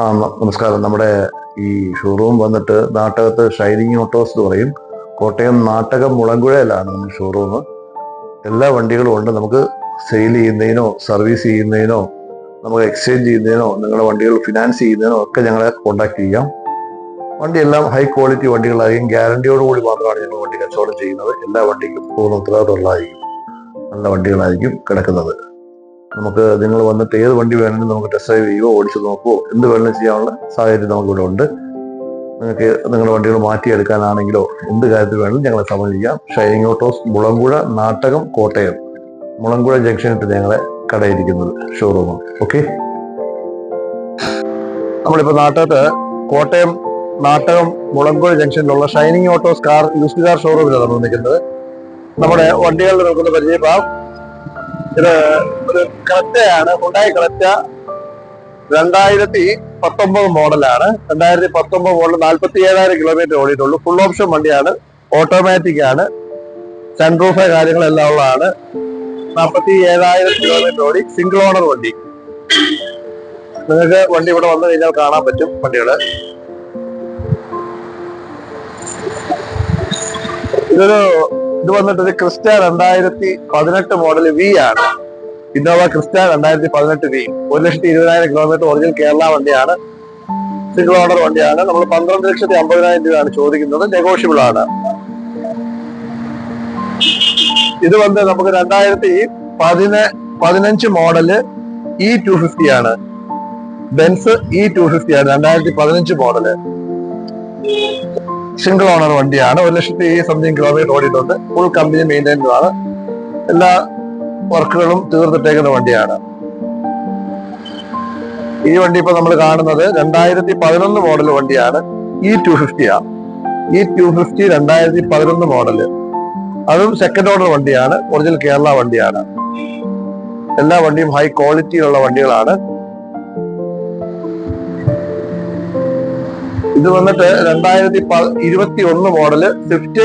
ആ നമസ്കാരം. നമ്മുടെ ഈ ഷോറൂം വന്നിട്ട് നാട്ടകത്ത് ഷൈനിങ് ഓട്ടോസ് എന്ന് പറയും. കോട്ടയം നാട്ടകം മുളങ്കുഴയിലാണ് നമ്മുടെ ഷോറൂം എല്ലാ വണ്ടികളും ഉണ്ട്. നമുക്ക് സെയിൽ ചെയ്യുന്നതിനോ സർവീസ് ചെയ്യുന്നതിനോ നമുക്ക് എക്സ്ചേഞ്ച് ചെയ്യുന്നതിനോ നിങ്ങളുടെ വണ്ടികൾ ഫിനാൻസ് ചെയ്യുന്നതിനോ ഒക്കെ ഞങ്ങളെ കോൺടാക്ട് ചെയ്യാം. വണ്ടിയെല്ലാം ഹൈ ക്വാളിറ്റി വണ്ടികളായിരിക്കും. ഗ്യാരണ്ടിയോട് കൂടി മാത്രമാണ് ഞങ്ങൾ വണ്ടി കച്ചവടം ചെയ്യുന്നത്. എല്ലാ വണ്ടിക്കും പൂർണ ഉത്തരവാദിത്തമുള്ളതായിരിക്കും. നല്ല വണ്ടികളായിരിക്കും കിടക്കുന്നത്. നമുക്ക് നിങ്ങൾ വന്നിട്ട് ഏത് വണ്ടി വേണമെങ്കിലും നമുക്ക് ടെസ്റ്റ് ഡ്രൈവ് ചെയ്യുകയോ ഓടിച്ച് നോക്കുകയോ എന്ത് വേണമെങ്കിലും ചെയ്യാനുള്ള സാഹചര്യം നമുക്കിവിടെ ഉണ്ട്. നിങ്ങൾക്ക് നിങ്ങളുടെ വണ്ടികൾ മാറ്റിയെടുക്കാനാണെങ്കിലോ എന്ത് കാര്യത്തിൽ വേണമെങ്കിലും ഞങ്ങളെ സമീപിക്കാം ഷൈനിങ് ഓട്ടോസ് മുളങ്കുഴ നാട്ടകം കോട്ടയം. മുളങ്കുഴ ജംഗ്ഷനിൽ ഞങ്ങളെ കടയിരിക്കുന്നത് ഷോറൂം ഓക്കെ നമ്മളിപ്പോൾ നാട്ടകത്ത് Kottayam Nattakam Mulankuzha ജംഗ്ഷനിലുള്ള shining autos car used car ഷോറൂമിലാണ് നമ്മൾ നിൽക്കുന്നത് നമ്മുടെ വണ്ടികളിൽ നിൽക്കുന്ന പരിചയപ്പാം ഇത് ഒരു ക്രെറ്റയാണ് ഉണ്ടായി ക്രെറ്റ രണ്ടായിരത്തി പത്തൊമ്പത് മോഡലാണ്. രണ്ടായിരത്തി പത്തൊമ്പത് മോഡൽ നാൽപ്പത്തി ഏഴായിരം കിലോമീറ്റർ ഓടിയിട്ടുള്ളൂ. ഫുൾ ഓപ്ഷൻ വണ്ടിയാണ് ഓട്ടോമാറ്റിക് ആണ്. സൺറൂഫ് കാര്യങ്ങളെല്ലാം ഉള്ളതാണ്. നാൽപ്പത്തി ഏഴായിരം കിലോമീറ്റർ ഓടി സിംഗിൾ ഓണർ വണ്ടി. നിങ്ങൾക്ക് വണ്ടി ഇവിടെ വന്നു കഴിഞ്ഞാൽ കാണാൻ പറ്റും വണ്ടികൾ. ഇതൊരു ഇത് വന്നിട്ട് ഒരു ക്രിസ്റ്റ രണ്ടായിരത്തി പതിനെട്ട് മോഡൽ വി ആണ്. ഇന്നോവ ക്രിസ്റ്റ രണ്ടായിരത്തി പതിനെട്ട് വി ഒരു ലക്ഷത്തി ഇരുപതിനായിരം കിലോമീറ്റർ ഒറിജിനൽ കേരള വണ്ടിയാണ്. സിംഗിൾ ഓണർ വണ്ടിയാണ്. നമ്മൾ പന്ത്രണ്ട് ലക്ഷത്തി അമ്പതിനായിരം രൂപയാണ് ചോദിക്കുന്നത്. നെഗോഷ്യബിൾ ആണ്. ഇത് വന്ന് നമുക്ക് രണ്ടായിരത്തി പതിന പതിനഞ്ച് മോഡൽ ഇ ടു ഫിഫ്റ്റി ആണ്. ബെൻസ് ഇ ടു ഫിഫ്റ്റി ആണ്. രണ്ടായിരത്തി പതിനഞ്ച് മോഡൽ സിംഗിൾ ഓണർ വണ്ടിയാണ്. ഒരു ലക്ഷത്തി സംതിങ് കിലോമീറ്റർ ഓടിയിട്ടുണ്ട്. ഫുൾ കമ്പനി മെയിന്റെനൻസ് ആണ്. എല്ലാ വർക്കുകളും തീർത്തിട്ടേക്കുന്ന വണ്ടിയാണ്. ഈ വണ്ടി ഇപ്പൊ നമ്മൾ കാണുന്നത് രണ്ടായിരത്തി പതിനൊന്ന് മോഡൽ വണ്ടിയാണ്. ഇ ടു ഫിഫ്റ്റി ആണ് ഇ ടു ഫിഫ്റ്റി രണ്ടായിരത്തി പതിനൊന്ന് മോഡൽ അതും സെക്കൻഡ് ഓർഡർ വണ്ടിയാണ്. ഒറിജിനൽ കേരള വണ്ടിയാണ്. എല്ലാ വണ്ടിയും ഹൈ ക്വാളിറ്റിയിലുള്ള വണ്ടികളാണ്. ഇത് വന്നിട്ട് രണ്ടായിരത്തി ഇരുപത്തി ഒന്ന് model Swift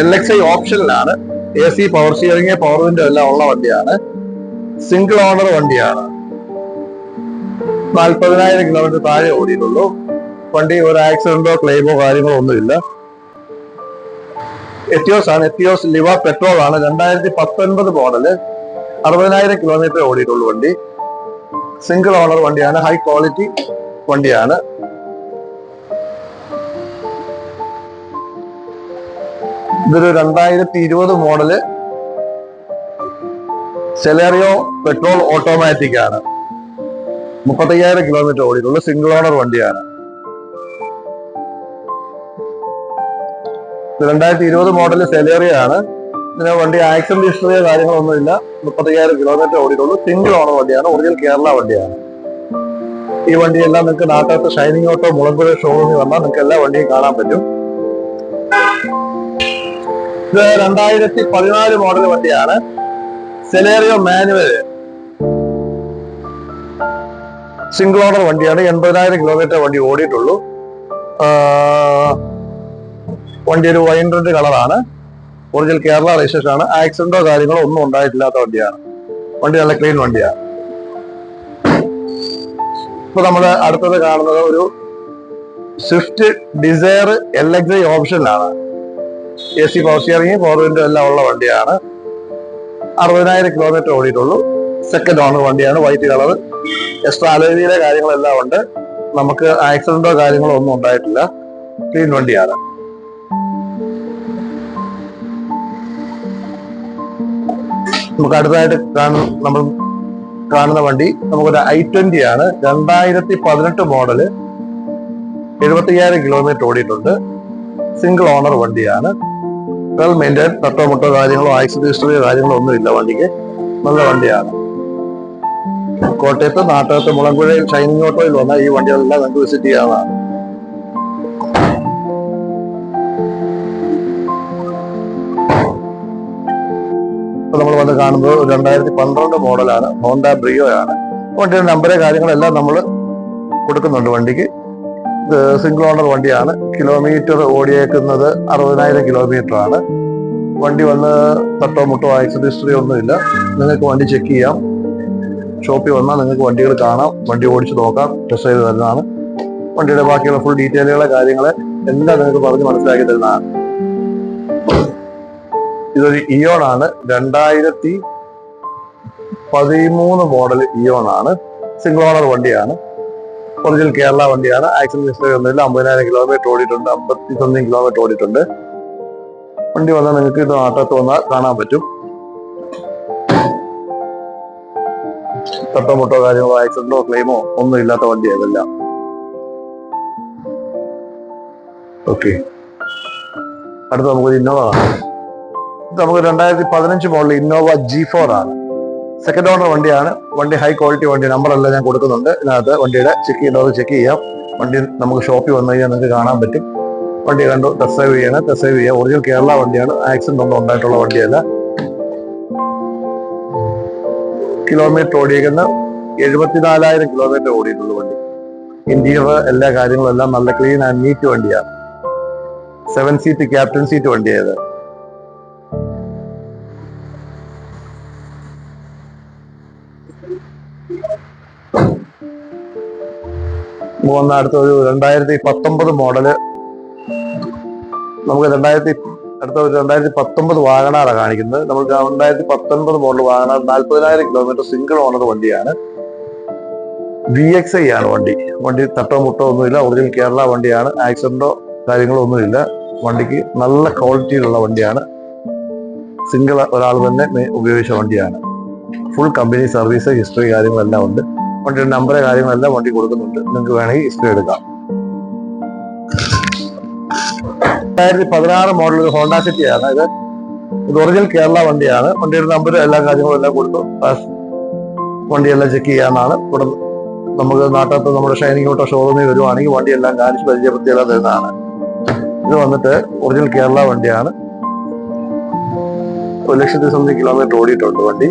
L X I ഓപ്ഷനിലാണ് A C power steering power window എല്ലാം ഉള്ള വണ്ടിയാണ്. സിംഗിൾ ഓണർ വണ്ടിയാണ്. നാൽപ്പതിനായിരം കിലോമീറ്റർ താഴെ ഓടിയിട്ടുള്ളൂ. വണ്ടി ഒരു ആക്സിഡന്റോ ക്ലെയിമോ കാര്യങ്ങളോ ഒന്നുമില്ല. എത്തിയോസ് ആണ്. എത്തിയോസ് ലിവ പെട്രോൾ ആണ്. രണ്ടായിരത്തി പത്തൊൻപത് മോഡൽ അറുപതിനായിരം കിലോമീറ്റർ ഓടിയിട്ടുള്ളൂ വണ്ടി. സിംഗിൾ ഓണർ വണ്ടിയാണ്. ഹൈ ക്വാളിറ്റി വണ്ടിയാണ്. ഇതൊരു രണ്ടായിരത്തി ഇരുപത് മോഡൽ സെലേറിയോ പെട്രോൾ ഓട്ടോമാറ്റിക് ആണ്. മുപ്പത്തയ്യായിരം കിലോമീറ്റർ ഓടിയിട്ടുള്ള സിംഗിൾ ഓണർ വണ്ടിയാണ്. രണ്ടായിരത്തി ഇരുപത് മോഡൽ സെലേറിയ ആണ്. ഇതിന് വണ്ടി ആക്സിഡന്റ് ഹിസ്റ്ററിയോ കാര്യങ്ങളൊന്നുമില്ല. മുപ്പത്തയ്യായിരം കിലോമീറ്റർ ഓടിയിട്ടുള്ളൂ സിംഗിൾ ഓണർ വണ്ടിയാണ്. ഒറിജിനൽ കേരള വണ്ടിയാണ്. ഈ വണ്ടിയെല്ലാം നിങ്ങൾക്ക് നാട്ടകത്ത് ഷൈനിങ് ഓട്ടോ മുളമ്പുഴ ഷോറൂമിൽ വന്നാൽ നിങ്ങൾക്ക് എല്ലാ വണ്ടിയും കാണാൻ പറ്റും. ഇത് രണ്ടായിരത്തി പതിനാല് മോഡൽ വണ്ടിയാണ് സെലേറിയോ മാനുവൽ സിംഗിൾ ഓണർ വണ്ടിയാണ്. എൺപതിനായിരം കിലോമീറ്റർ വണ്ടി ഓടിയിട്ടുള്ളൂ. വണ്ടി ഒരു വൈൻ റെഡ് കളറാണ് ഒറിജിനൽ കേരള രജിസ്ട്രേഷൻ ആണ്. ആക്സിഡന്റോ കാര്യങ്ങളോ ഒന്നും ഉണ്ടായിട്ടില്ലാത്ത വണ്ടിയാണ്. വണ്ടി നല്ല ക്ലീൻ വണ്ടിയാണ്. ഇപ്പൊ നമ്മൾ അടുത്തത് കാണുന്നത് ഒരു സ്വിഫ്റ്റ് ഡിസയർ എൽ എക്സ് ഓപ്ഷനിലാണ് A C power steering power window എല്ലാം ഉള്ള വണ്ടിയാണ്. അറുപതിനായിരം കിലോമീറ്റർ ഓടിയിട്ടുള്ളൂ. സെക്കൻഡ് ഓണർ വണ്ടിയാണ്. വൈറ്റ് കളർ എക്സ്ട്രാ അലോയിലെ കാര്യങ്ങളെല്ലാം ഉണ്ട്. നമുക്ക് ആക്സിഡന്റോ കാര്യങ്ങളോ ഒന്നും ഉണ്ടായിട്ടില്ല. ക്ലീൻ വണ്ടിയാണ്. നമുക്ക് അടുത്തതായിട്ട് കാണുന്ന നമ്മൾ കാണുന്ന വണ്ടി നമുക്കൊരു ഐ ട്വന്റി ആണ്. രണ്ടായിരത്തി പതിനെട്ട് മോഡൽ എഴുപത്തയ്യായിരം കിലോമീറ്റർ ഓടിയിട്ടുണ്ട്. സിംഗിൾ ഓണർ വണ്ടിയാണ്. വെൽ മെയിന്റൈൻ തട്ടോ മുട്ടോ കാര്യങ്ങളോ ആക്സിഡന്റ് ഹിസ്റ്ററിയോ കാര്യങ്ങളോ ഒന്നുമില്ല വണ്ടിക്ക്. നല്ല വണ്ടിയാണ്. കോട്ടയത്ത് നാട്ടകത്ത് മുളങ്കുഴയിൽ ഷൈനിങ് ഓട്ടോയിൽ വന്ന ഈ വണ്ടികളെല്ലാം നമുക്ക് വിസിറ്റ് ചെയ്യാവുന്നതാണ്. നമ്മൾ വന്ന് കാണുന്നത് രണ്ടായിരത്തി പന്ത്രണ്ട് മോഡലാണ്. ഹോണ്ട ബ്രിയോ ആണ് വണ്ടിയുടെ നമ്പറ് കാര്യങ്ങളെല്ലാം നമ്മൾ കൊടുക്കുന്നുണ്ട് വണ്ടിക്ക്. സിംഗിൾ ഓണർ വണ്ടിയാണ്. കിലോമീറ്റർ ഓടിയേക്കുന്നത് അറുപതിനായിരം കിലോമീറ്റർ ആണ്. വണ്ടി വന്ന് തട്ടോ മുട്ടോ ആക്സിഡന്റ് ഹിസ്റ്ററി ഒന്നുമില്ല. നിങ്ങൾക്ക് വണ്ടി ചെക്ക് ചെയ്യാം. ഷോപ്പിൽ വന്നാൽ നിങ്ങൾക്ക് വണ്ടികൾ കാണാം. വണ്ടി ഓടിച്ച് നോക്കാം. ടെസ്റ്റ് ചെയ്ത് തരുന്നതാണ്. വണ്ടിയുടെ ബാക്കിയുള്ള ഫുൾ ഡീറ്റെയിലുകളെ കാര്യങ്ങളെ എല്ലാം നിങ്ങൾക്ക് പറഞ്ഞ് മനസ്സിലാക്കി തരുന്നതാണ്. ഇതൊരു ഇയോൺ ആണ്. രണ്ടായിരത്തി പതിമൂന്ന് മോഡൽ ഇയോൺ ആണ്. സിംഗിൾ ഓണർ വണ്ടിയാണ്. ഒറിജിനൽ കേരള വണ്ടിയാണ്. ആക്സിഡന്റ് ഹിസ്റ്ററി ഒന്നുമില്ല. അമ്പതിനായിരം കിലോമീറ്റർ ഓടിയിട്ടുണ്ട്. അമ്പത്തി സംതിങ് കിലോമീറ്റർ ഓടിയിട്ടുണ്ട്. വണ്ടി വന്നാൽ നിങ്ങൾക്ക് ഇത് ആട്ടത്ത് വന്നാൽ കാണാൻ പറ്റും. തട്ടോ മുട്ടോ കാര്യങ്ങളോ ആക്സിഡന്റോ ക്ലെയിമോ ഒന്നും ഇല്ലാത്ത വണ്ടിയാണ് ഇതെല്ലാം. ഓക്കെ. അടുത്ത നമുക്ക് ഇന്നോവ കാണാം. നമുക്ക് രണ്ടായിരത്തി പതിനഞ്ച് മോഡൽ ഇന്നോവ ജി ഫോർ ആണ്. സെക്കൻഡ് ഓണർ വണ്ടിയാണ്. വണ്ടി ഹൈ ക്വാളിറ്റി വണ്ടി നമ്പറെല്ലാം ഞാൻ കൊടുക്കുന്നുണ്ട്. ഇതിനകത്ത് വണ്ടിയുടെ ചെക്ക് ചെയ്യേണ്ടത് ചെക്ക് ചെയ്യാം. വണ്ടി നമുക്ക് ഷോപ്പിൽ വന്നു കഴിഞ്ഞാൽ നിങ്ങൾക്ക് കാണാൻ പറ്റും. വണ്ടി കണ്ടു ടെസ്റ്റ് ഡ്രൈവ് ചെയ്യണം. ടെസ്റ്റ് ഡ്രൈവ് ചെയ്യാം. ഒറിജിനൽ കേരള വണ്ടിയാണ്. ആക്സിഡന്റ് ഒന്നും ഉണ്ടായിട്ടുള്ള വണ്ടിയല്ല. കിലോമീറ്റർ ഓടിയേക്കുന്ന എഴുപത്തിനാലായിരം കിലോമീറ്റർ ഓടിയിട്ടുള്ളൂ വണ്ടി. ഇന്റീരിയർ എല്ലാ കാര്യങ്ങളും എല്ലാം നല്ല ക്ലീൻ ആൻഡ് നീറ്റ് വണ്ടിയാണ്. സെവൻ സീറ്റ് ക്യാപ്റ്റൻ സീറ്റ് വണ്ടിയായത് പോകുന്ന അടുത്ത ഒരു രണ്ടായിരത്തി പത്തൊമ്പത് മോഡൽ. നമുക്ക് രണ്ടായിരത്തി അടുത്ത ഒരു രണ്ടായിരത്തി പത്തൊമ്പത് വാഗണാറാണ് കാണിക്കുന്നത്. നമ്മൾ രണ്ടായിരത്തി പത്തൊൻപത് മോഡൽ വാഗണാർ നാൽപ്പതിനായിരം കിലോമീറ്റർ സിംഗിൾ ഓണർ വണ്ടിയാണ്. വി എക്സ് ഐ ആണ് വണ്ടി. വണ്ടി തട്ടോ മുട്ടോ ഒന്നുമില്ല. ഒറിജിനൽ കേരള വണ്ടിയാണ്. ആക്സിഡന്റോ കാര്യങ്ങളോ ഒന്നുമില്ല. വണ്ടിക്ക് നല്ല ക്വാളിറ്റിയിലുള്ള വണ്ടിയാണ്. സിംഗിൾ ഒരാൾ തന്നെ ഉപയോഗിച്ച വണ്ടിയാണ്. ഫുൾ കമ്പനി സർവീസ് ഹിസ്റ്ററി കാര്യങ്ങളെല്ലാം ഉണ്ട്. വണ്ടിയുടെ നമ്പർ കാര്യങ്ങളെല്ലാം വണ്ടി കൊടുക്കുന്നുണ്ട്. നിങ്ങൾക്ക് വേണമെങ്കിൽ ഹിസ്റ്ററി എടുക്കാം. രണ്ടായിരത്തി പതിനാറ് മോഡൽ ഒരു ഹോണ്ട സിറ്റി ആണ്. ഇത് ഇത് ഒറിജിനൽ കേരള വണ്ടിയാണ്. വണ്ടിയുടെ നമ്പർ എല്ലാ കാര്യങ്ങളും എല്ലാം കൊടുത്തു. വണ്ടിയെല്ലാം ചെക്ക് ചെയ്യാനാണ്. ഇവിടെ നമുക്ക് നാട്ടകത്ത് നമ്മുടെ ഷൈനിങ് ഓട്ടോ ഷോറൂമിൽ വരുവാണെങ്കിൽ വണ്ടിയെല്ലാം കാണിച്ച് പരിചയപ്പെടുത്തിയെല്ലാം തരുന്നതാണ്. ഇത് വന്നിട്ട് ഒറിജിനൽ കേരള വണ്ടിയാണ്. ഒരു ലക്ഷത്തി സംതിങ് കിലോമീറ്റർ ഓടിയിട്ടുണ്ട് വണ്ടി.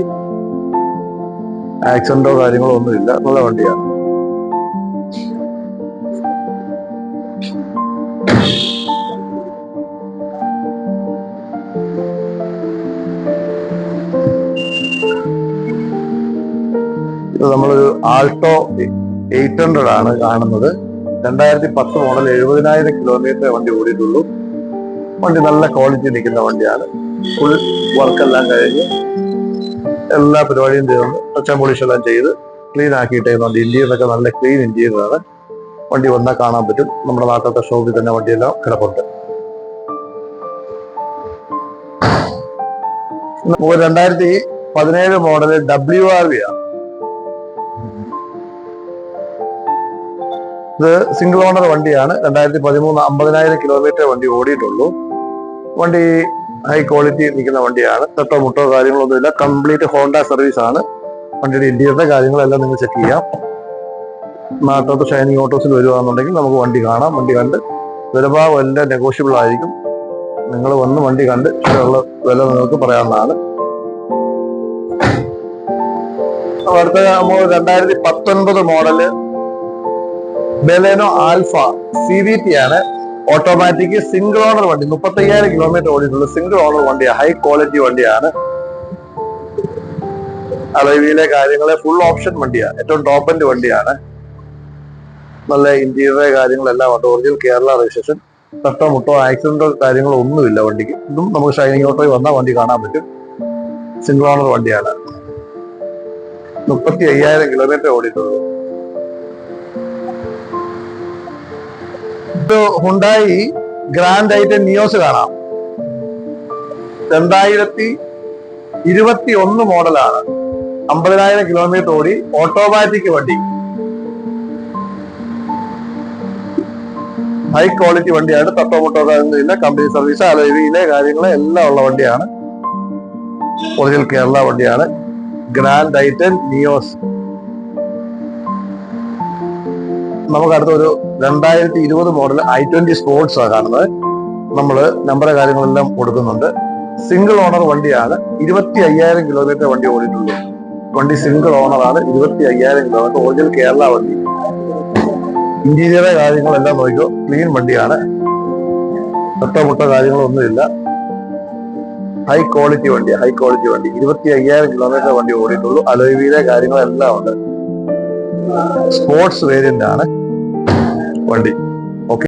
ആക്സിഡന്റോ കാര്യങ്ങളോ ഒന്നുമില്ല നല്ല വണ്ടിയാണ് ഇത് നമ്മളൊരു ആൾട്ടോ എയ്റ്റ് ഹൺഡ്രഡ് ആണ് കാണുന്നത്. രണ്ടായിരത്തി പത്ത് മോഡൽ എഴുപതിനായിരം കിലോമീറ്റർ വണ്ടി ഓടിയിട്ടുള്ളൂ. വണ്ടി നല്ല ക്വാളിറ്റി നിൽക്കുന്ന വണ്ടിയാണ്. ഫുൾ വർക്കെല്ലാം കഴിഞ്ഞ് എല്ലാ പരിപാടിയും തീർന്ന് ടച്ച് പോളിഷ് എല്ലാം ചെയ്ത് ക്ലീൻ ആക്കിയിട്ടേക്കുന്നുണ്ട് ഇന്ത്യയിലൊക്കെ നല്ല ക്ലീൻ ഇന്ത്യയിലാണ് വണ്ടി വന്നാൽ കാണാൻ പറ്റും. നമ്മുടെ നാട്ടിലത്തെ ഷോപ്പിൽ തന്നെ വണ്ടിയെല്ലാം കിടപ്പുണ്ട്. നമുക്ക് രണ്ടായിരത്തി പതിനേഴ് മോഡൽ ഡബ്ല്യു ആർ വി ആണ് ഇത് സിംഗിൾ ഓണർ വണ്ടിയാണ്. രണ്ടായിരത്തി പതിമൂന്ന് അമ്പതിനായിരം കിലോമീറ്റർ വണ്ടി ഓടിയിട്ടുള്ളൂ. വണ്ടി ഹൈ ക്വാളിറ്റി നിൽക്കുന്ന വണ്ടിയാണ്. തട്ടോ മുട്ടോ കാര്യങ്ങളൊന്നുമില്ല. കംപ്ലീറ്റ് ഹോണ്ട സർവീസ് ആണ്. വണ്ടിയുടെ ഇന്റീരിയറിന്റെ കാര്യങ്ങളെല്ലാം നിങ്ങൾ ചെക്ക് ചെയ്യാം. നാട്ടോട്ട് ഷൈനിങ് ഓട്ടോസിൽ വരുവാന്നുണ്ടെങ്കിൽ നമുക്ക് വണ്ടി കാണാം. വണ്ടി കണ്ട് വിലഭാവം എല്ലാം നെഗോഷ്യബിൾ ആയിരിക്കും. നിങ്ങൾ വന്ന് വണ്ടി കണ്ട് ഉള്ള വില നിങ്ങൾക്ക് പറയാവുന്നതാണ്. അടുത്ത നമ്മൾ രണ്ടായിരത്തി പത്തൊൻപത് model Baleno alpha C V T ആണ്. ഓട്ടോമാറ്റിക് സിംഗിൾ ഓണർ വണ്ടി മുപ്പത്തയ്യായിരം കിലോമീറ്റർ ഓടിയിട്ടുള്ള സിംഗിൾ ഓണർ വണ്ടിയാണ് ഹൈ ക്വാളിറ്റി വണ്ടിയാണ്. അളവിയിലെ കാര്യങ്ങളെ ഫുൾ ഓപ്ഷൻ വണ്ടിയാണ് ഏറ്റവും ടോപ്പ് എൻഡ് വണ്ടിയാണ്. നല്ല ഇന്റീരിയർ കാര്യങ്ങളെല്ലാം ഉണ്ട്. ഒറിജിനൽ കേരള രജിസ്ട്രേഷൻ തട്ടോ മുട്ടോ ആക്സിഡന്റോ കാര്യങ്ങളോ ഒന്നുമില്ല വണ്ടിക്ക്. ഇതും നമുക്ക് ഷൈനിങ് ഓട്ടോയിൽ വന്നാൽ വണ്ടി കാണാൻ പറ്റും. സിംഗിൾ ഓണർ വണ്ടിയാണ്. മുപ്പത്തി അയ്യായിരം കിലോമീറ്റർ ഓടിയിട്ടുള്ളൂ ഹുണ്ടായി ഗ്രാൻഡ് ആയിട്ട് നിയോസ് കാണാം. രണ്ടായിരത്തി ഇരുപത്തി ഒന്ന് മോഡലാണ്. അമ്പതിനായിരം കിലോമീറ്റർ ഓടി ഓട്ടോമാറ്റിക് വണ്ടി. ഹൈ ക്വാളിറ്റി വണ്ടിയാണ്. തട്ടോ മുട്ടോ കാര്യങ്ങളില്ല കമ്പനി സർവീസ് അലവിയിലെ കാര്യങ്ങൾ എല്ലാം ഉള്ള വണ്ടിയാണ്. ഒറിജിനൽ കേരള വണ്ടിയാണ്. ഗ്രാൻഡ് ഐറ്റൻ നിയോസ് നമുക്ക് അടുത്തൊരു രണ്ടായിരത്തി ഇരുപത് മോഡൽ ഐ ട്വന്റി സ്പോർട്സ് ആണ് കാണുന്നത്. നമ്മൾ നമ്പറ് കാര്യങ്ങളെല്ലാം കൊടുക്കുന്നുണ്ട്. സിംഗിൾ ഓണർ വണ്ടിയാണ്. ഇരുപത്തി അയ്യായിരം കിലോമീറ്റർ വണ്ടി ഓടിയിട്ടുള്ളൂ വണ്ടി സിംഗിൾ ഓണറാണ് ഇരുപത്തി അയ്യായിരം കിലോമീറ്റർ ഒറിജിനൽ കേരള വണ്ടി. ഇന്റീരിയറെ കാര്യങ്ങളെല്ലാം നോക്കിയോ ക്ലീൻ വണ്ടിയാണ്. ഒട്ടമുട്ട മുട്ടോ കാര്യങ്ങളൊന്നുമില്ല. ഹൈ ക്വാളിറ്റി വണ്ടി ഹൈ ക്വാളിറ്റി വണ്ടി. ഇരുപത്തി അയ്യായിരം കിലോമീറ്റർ വണ്ടി ഓടിയിട്ടുള്ളൂ. അലോയിലെ കാര്യങ്ങളെല്ലാം ഉണ്ട്. സ്പോർട്സ് വേരിയന്റ് ആണ്. വണ്ടി